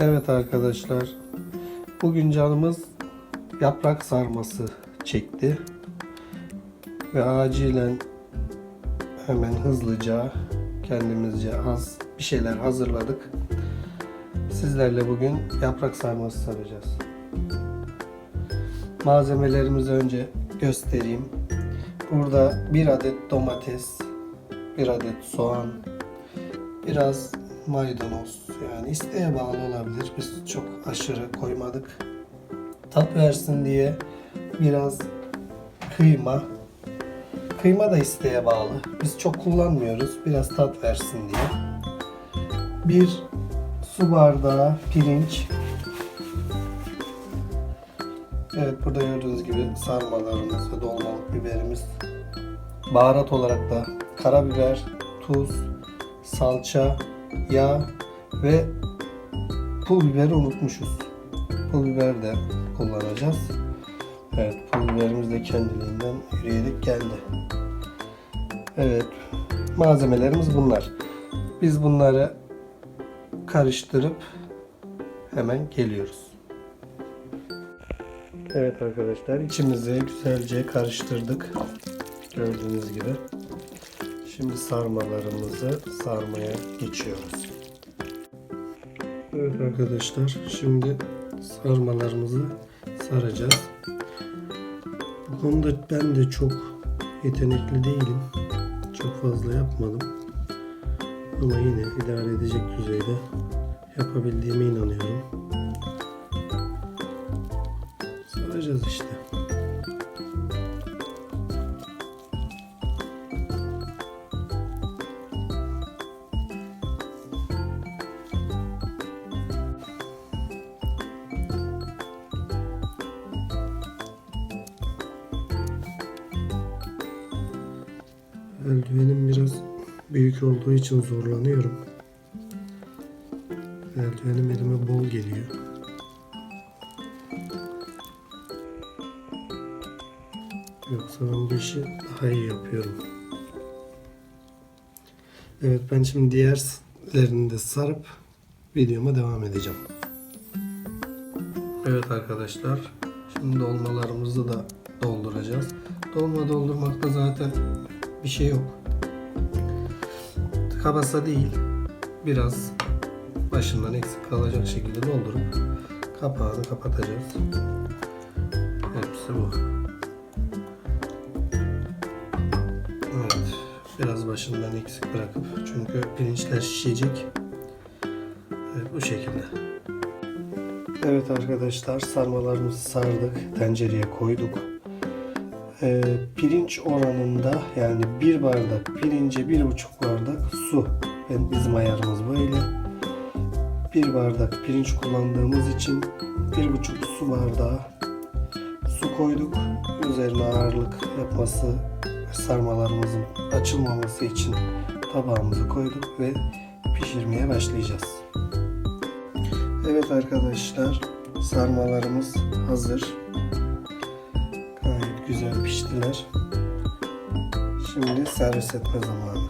Evet arkadaşlar. Bugün canımız yaprak sarması çekti. Ve acilen hemen hızlıca kendimizce az bir şeyler hazırladık. Sizlerle bugün yaprak sarması saracağız. Malzemelerimizi önce göstereyim. Burada bir adet domates, bir adet soğan, biraz maydanoz yani isteğe bağlı olabilir. Biz çok aşırı koymadık. Tat versin diye biraz kıyma. Kıyma da isteğe bağlı. Biz çok kullanmıyoruz. Biraz tat versin diye. Bir su bardağı pirinç. Evet burada gördüğünüz gibi sarmalarımız ve dolmalık biberimiz. Baharat olarak da karabiber, tuz, salça, yağ ve pul biberi unutmuşuz. Pul biber de kullanacağız. Evet pul biberimiz de kendiliğinden yürüyerek geldi. Evet malzemelerimiz bunlar. Biz bunları karıştırıp hemen geliyoruz. Evet arkadaşlar içimizi güzelce karıştırdık. Gördüğünüz gibi. Şimdi sarmalarımızı sarmaya geçiyoruz. Evet arkadaşlar şimdi sarmalarımızı saracağız. Bu konuda ben de çok yetenekli değilim. Çok fazla yapmadım. Ama yine idare edecek düzeyde yapabildiğime inanıyorum. Saracağız işte. Eldivenim biraz büyük olduğu için zorlanıyorum. Eldivenim elime bol geliyor. Yoksa ben bu işi daha iyi yapıyorum. Evet ben şimdi diğerlerini de sarıp videoma devam edeceğim. Evet arkadaşlar şimdi dolmalarımızı da dolduracağız. Dolma doldurmakta zaten bir şey yok. Kabasa değil biraz başından eksik kalacak şekilde doldurup kapağını kapatacağız. Hepsi bu. Evet. Biraz başından eksik bırakıp çünkü pirinçler şişecek. Evet, bu şekilde. Evet arkadaşlar sarmalarımızı sardık. Tencereye koyduk. Ee, pirinç oranında yani bir bardak pirince bir buçuk bardak su. Ben bizim ayarımız böyle. Bir bardak pirinç kullandığımız için bir buçuk su bardağı su koyduk. Üzerine ağırlık yapması sarmalarımızın açılmaması için tabağımızı koyduk ve pişirmeye başlayacağız. Evet arkadaşlar sarmalarımız hazır. Güzel piştiler. Şimdi servis etme zamanı.